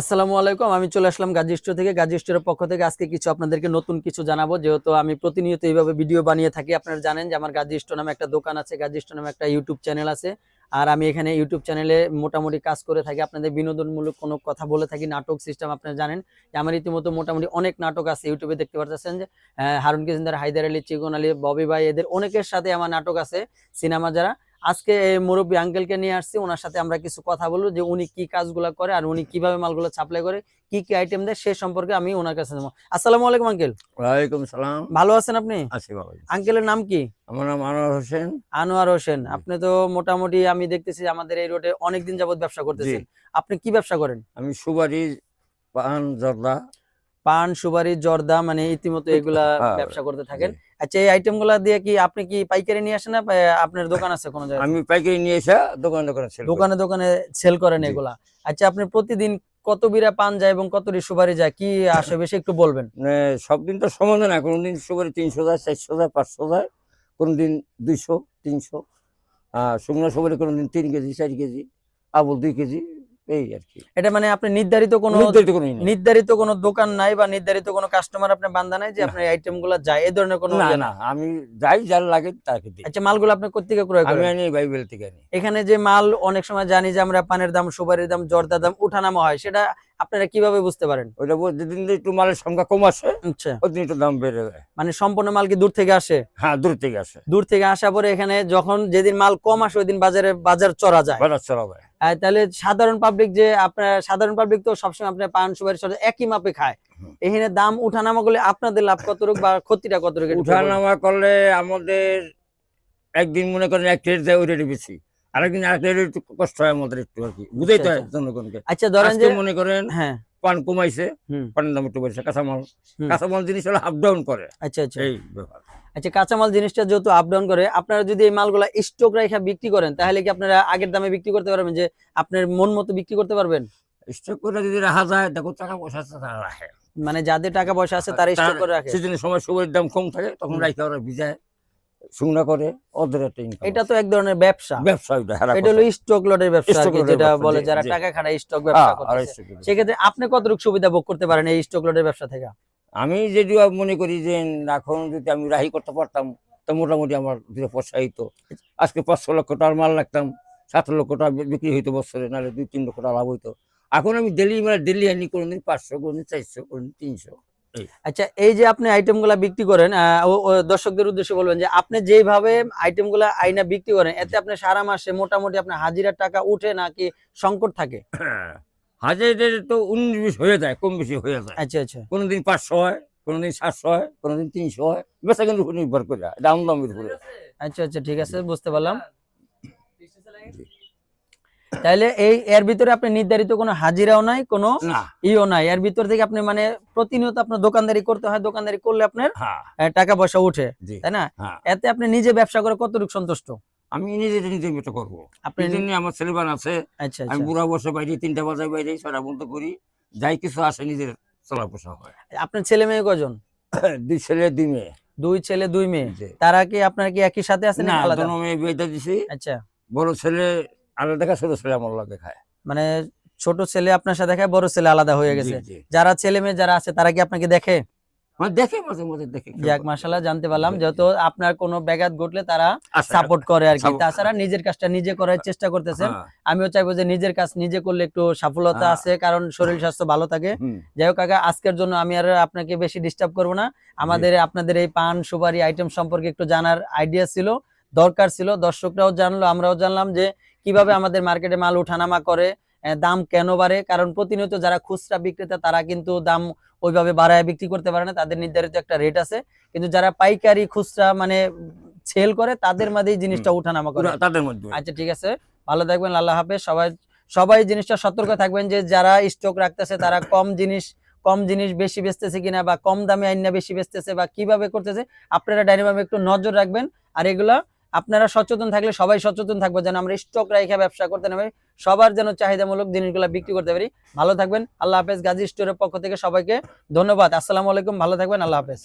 আসসালামু আলাইকুম, আমি চলে আসলাম গাজী স্টোর থেকে। গাজী স্টোরের পক্ষ থেকে আজকে কিছু আপনাদেরকে নতুন কিছু জানাব। যেহেতু আমি প্রতিনিয়ত এইভাবে ভিডিও বানিয়ে থাকি, আপনারা জানেন যে আমার গাজী স্টোর নামে একটা দোকান আছে, গাজী স্টোর নামে একটা ইউটিউব চ্যানেল আছে। আর আমি এখানে ইউটিউব চ্যানেলে মোটামুটি কাজ করে থাকি, আপনাদের বিনোদনমূলক কোনো কথা বলে থাকি, নাটক সিস্টেম আপনারা জানেন। যে আমার ইতিমধ্যে মোটামুটি অনেক নাটক আছে, ইউটিউবে দেখতে পাচ্ছেন যে হারুন কিসিন্দার, হায়দার আলী, চিকন আলী, ববি ভাই, এদের অনেকের সাথে আমার নাটক আছে, সিনেমা যারা। আজকে এই মুরব্বী আঙ্কেলকে নিয়ে আসছি ওনার সাথে আমরা কিছু কথা বলব যে উনি কি কাজগুলো করে আর উনি কীভাবে মালগুলো সাপ্লাই করে কি কি আইটেম দেয় সে সম্পর্কে আমি ওনার কাছে নেব আসসালামু আলাইকুম আঙ্কেল ওয়ালাইকুম সালাম। ভালো আছেন আপনি? আছি আঙ্কেলের নাম কি? আমার নাম আনোয়ার হোসেন। আনোয়ার হোসেন। আপনি তো মোটামুটি আমি দেখতেছি আমাদের এই রোডে অনেকদিন যাবত ব্যবসা করতেছেন। আপনি কি ব্যবসা করেন? আমি সুবারি পান জর্দা। পান সুপারি জর্দা মানে ইতিমধ্যে এগুলা হ্যাঁ, ব্যবসা করতে থাকেন। আচ্ছা এই আইটেমগুলা দিয়ে কি আপনি কি পাইকারি নিয়ে আসেন না আপনার দোকান আছে কোনো জায়গায়? আমি পাইকারি নিয়ে এসে দোকানে দোকানে দোকানে দোকানে সেল করেন এগুলা। আচ্ছা আপনি প্রতিদিন কত বিরা পান যায় এবং কত সুপারি যায়? কি আসে বেশি একটু বলবেন। মানে সব দিন তো সমান না কোনোদিন সুবারি তিনশো যায় চারশো যায় পাঁচশো যায় কোনোদিন দুইশো তিনশো। আর শুকনো সুবারি কোনোদিন তিন কেজি চার কেজি আবুল দুই কেজি। এই আর কি। এটা মানে আপনি নির্ধারিত কোনো নির্ধারিত কোনো নির্ধারিত কোনো দোকান নাই বা নির্ধারিত কোনো কাস্টমার আপনার বান্ধা নাই যে আপনার যায় এই ধরনের কোনো না ইয়ে না আমি যাই যার লাগে তাকে দিই। আচ্ছা মালগুলো আপনি কোথেকে ক্রয় আমি আনি বাইবেল থেকে আনি। এখানে যে মাল অনেক সময় জানি যে আমরা পানের দাম সুপারির দাম জর্দার দাম উঠানামা হয় সেটা আপনারা কীভাবে বুঝতে পারেন? ওইটা যেদিন একটু মালের সংখ্যা কম আসে আচ্ছা। ওই দিন একটু দাম বেড়ে যায়। মানে সম্পূর্ণ মাল কি দূর থেকে আসে? হ্যাঁ দূর থেকে আসে। দূর থেকে আসা পরে এখানে যখন যেদিন মাল কম আসে ওই দিন বাজারে বাজার চড়া যায়। বাজার চড়া আহ, তাহলে সাধারণ পাবলিক যে আপনার সাধারণ পাবলিক তো সবসময় আপনার পান সুপারি সব একই মাপে খায়। এখানে দাম উঠানামা করলে আপনাদের লাভ কত কতটুক বা ক্ষতিটা কত বলুন। উঠানামা করলে আমাদের একদিন মনে করেন এক রেট দেয় ওই রেটে বেশি আরেকদিন আরেক রেট একটু কষ্ট হয় আমাদের একটু আর কি বুঝাই তো আচ্ছা, আচ্ছা। জনগণকে আচ্ছা ধরেন যে মনে করেন হ্যাঁ পান কমাইছে। পানের দাম একটু বেড়েছে। কাঁচামাল কাঁচামাল জিনিস হলো আপ ডাউন করে। আচ্ছা আচ্ছা। এই ব্যাপার। আচ্ছা কাঁচামাল জিনিসটা যেহেতু আপ ডাউন করে আপনারা যদি এই মালগুলা স্টক রেখে বিক্রি করেন তাহলে কি আপনারা আগের দামে বিক্রি করতে পারবেন? যে আপনার মন মতো বিক্রি করতে পারবেন? স্টক করে যদি রাখা যায় দেখো টাকা পয়সা আছে তারা রাখে। মানে যাদের টাকা পয়সা আছে তারা স্টক করে রাখে। সেদিনের সময় সবের দাম কম থাকে তখন হুম। রাখে ওরা ভিজায়। শুকনা করে ওদের একটা ইনকাম এটা তো এক ধরনের ব্যবসা। ব্যবসা হেরা এটা হলো স্টক লটের ব্যবসা যেটা বলে যারা টাকা খাটায় স্টক ব্যবসা ব্যবসা। সেক্ষেত্রে আপনি কতটুকু সুবিধা ভোগ করতে পারেন এই স্টক লটের ব্যবসা থেকে? আমি যদিও মনে করি যে এখন যদি আমি রাহি করতে পারতাম তো মোটামুটি আমার দুটো পয়সা হইতো। আজকে পাঁচশো লক্ষ টাকার মাল রাখতাম সাত লক্ষ টাকা বিক্রি হইতো বছরে নাহলে দুই তিন লক্ষ টাকা লাভ হইতো। এখন আমি ডেলি মানে ডেলি আনি কোনোদিন পাঁচশো কোনোদিন চারশো কোনোদিন তিনশো। আচ্ছা এই যে আপনি আইটেমগুলা বিক্রি করেন দর্শকদের উদ্দেশ্যে বলবেন যে আপনি যেভাবে আইটেমগুলা আইনা বিক্রি করেন এতে আপনি সারা মাসে মোটামুটি আপনার হাজিরার টাকা উঠে নাকি সংকট থাকে? হাজারের তো উনিশ বিশ হয়ে যায় কম বেশি হয়ে যায়। আচ্ছা আচ্ছা। কোনোদিন পাঁচশো হয় কোনোদিন সাতশো হয় কোনোদিন তিনশো হয় বেচা কিন্তু উপর নির্ভর করে দাম দামের উপরে। আচ্ছা আচ্ছা ঠিক আছে বুঝতে পারলাম। তাহলে এই এর ভিতরে আপনি নির্ধারিত কোনো হাজিরাও নাই কোনো ইও নাই। এর ভিতর থেকে আপনি মানে প্রতিনিয়ত আপনার দোকানদারি করতে হয় দোকানদারি করলে আপনার হ্যাঁ। টাকা পয়সা উঠে তাই না? হ্যাঁ। এতে আপনি নিজে ব্যবসা করে কতটুকু সন্তুষ্ট? আমি নিজে নিজে বেটা করব। আপনি আমার ছেলেবান আছে। আচ্ছা আমি আচ্ছা। বুড়া বসে বাইরে তিনটা বাজার বাইরে ছটা বন্ধ করি। যাই কিছু আসে নিজের চলা পোষা হয়। আপনার ছেলে মেয়ে কজন দুই ছেলে দুই মেয়ে। দুই ছেলে দুই মেয়ে। তারা কি আপনার কি একই সাথে আছে না মেয়ে বিয়েটা দিছি। আচ্ছা। বড় ছেলে আলাদা দেখা ছোট ছেলে আমার লাগে খায়। মানে ছোট ছেলে আপনার সাথে খায় বড় ছেলে আলাদা হয়ে গেছে। যারা ছেলে মেয়ে যারা আছে তারা কি আপনাকে দেখে? মানে দেখে মাঝে মাঝে দেখে যাক মাসাল্লাহ জানতে পারলাম। জি, জি। যেহেতু আপনার কোনো ব্যাঘাত ঘটলে তারা আচ্ছা, সাপোর্ট করে আর কি। তাছাড়া নিজের কাজটা নিজে করার চেষ্টা করতেছেন। হ্যাঁ, আমিও চাইব যে নিজের কাজ নিজে করলে একটু সফলতা। আছে কারণ শরীর স্বাস্থ্য ভালো থাকে। যাই হোক কাকা আজকের জন্য আমি আর আপনাকে বেশি ডিস্টার্ব করব না। আমাদের আপনাদের এই পান সুপারি আইটেম সম্পর্কে একটু জানার আইডিয়া ছিল। দরকার ছিল দর্শকরাও জানলো আমরাও জানলাম যে কীভাবে আমাদের মার্কেটে মাল উঠানামা করে দাম কেন বাড়ে কারণ প্রতিনিয়ত যারা খুচরা বিক্রেতা তারা কিন্তু দাম ওইভাবে বাড়ায় বিক্রি করতে পারে না তাদের নির্ধারিত একটা রেট আছে। কিন্তু যারা পাইকারি খুচরা মানে সেল করে তাদের মাঝেই জিনিসটা উঠানামা করে। তাদের মধ্যে। আচ্ছা ঠিক আছে। ভালো থাকবেন আল্লাহ হাফেজ। সবাই সবাই জিনিসটা সতর্ক থাকবেন যে যারা স্টক রাখতেছে তারা কম জিনিস কম জিনিস বেশি বেচতেছে কিনা বা কম দামে আইনা বেশি বেচতেছে বা কীভাবে করতেছে আপনারা ডাইনিভাবে একটু নজর রাখবেন। আর এগুলা আপনারা সচেতন থাকলে, সবাই সচেতন থাকবে যেন আমরা স্টক রেখে ব্যবসা করতে না পারি সবার যেন চাহিদামূলক জিনিসগুলো বিক্রি করতে পারি। ভালো থাকবেন, আল্লাহ হাফেজ, গাজী স্টোরের পক্ষ থেকে সবাইকে ধন্যবাদ। আসসালামু আলাইকুম, ভালো থাকবেন, আল্লাহ হাফেজ।